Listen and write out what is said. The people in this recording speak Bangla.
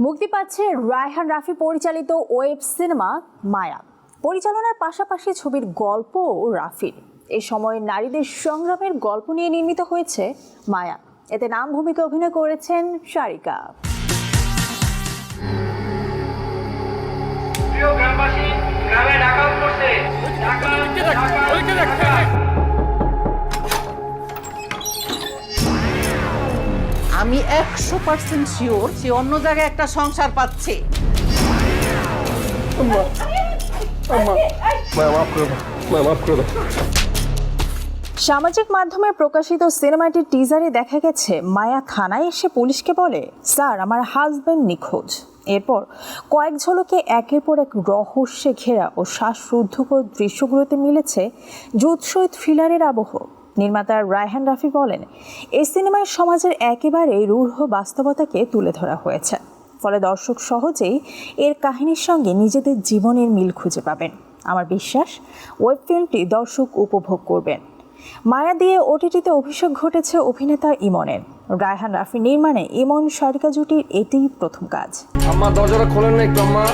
মুক্তি পাচ্ছে রায়হান রাফি পরিচালিত ওয়েব সিনেমা মায়া। পরিচালনার পাশাপাশি ছবির গল্প ও রাফির। এ সময় নারীদের সংগ্রামের গল্প নিয়ে নির্মিত হয়েছে মায়া। এতে নাম ভূমিকা অভিনয় করেছেন সারিকা প্রিয় গ্রামবাসী, গ্রামে ডাকাত আমি একশো পার্সেন্ট শিওর সে অন্য জায়গায় একটা সংসার পাচ্ছে। সামাজিক মাধ্যমে প্রকাশিত সিনেমাটির টিজারে দেখা গেছে মায়া থানায় এসে পুলিশকে বলে স্যার আমার হাজব্যান্ড নিখোঁজ। এরপর কয়েক ঝলকে একের পর এক রহস্যে ঘেরা ও শ্বাসরুদ্ধকর দৃশ্যগুলোতে মিলেছে জুৎসই থ্রিলারের আবহ। নির্মাতা রায়হান রাফি বলেন, এই সিনেমায় সমাজের একেবারে রূঢ় বাস্তবতাকে তুলে ধরা হয়েছে। ফলে দর্শক সহজেই এর কাহিনীর সঙ্গে নিজেদের জীবনের মিল খুঁজে পাবেন। আমার বিশ্বাস, ওয়েব ফিল্মটি দর্শক উপভোগ করবেন। মায়া দিয়ে ওটিটিতে অভিষেক ঘটেছে অভিনেতা ইমনের। রায়হান রাফি নির্মাণে ইমন সারিকা জুটির এটিই প্রথম কাজ। আম্মা, দরজাটা খোলেন না একটু, আম্মা।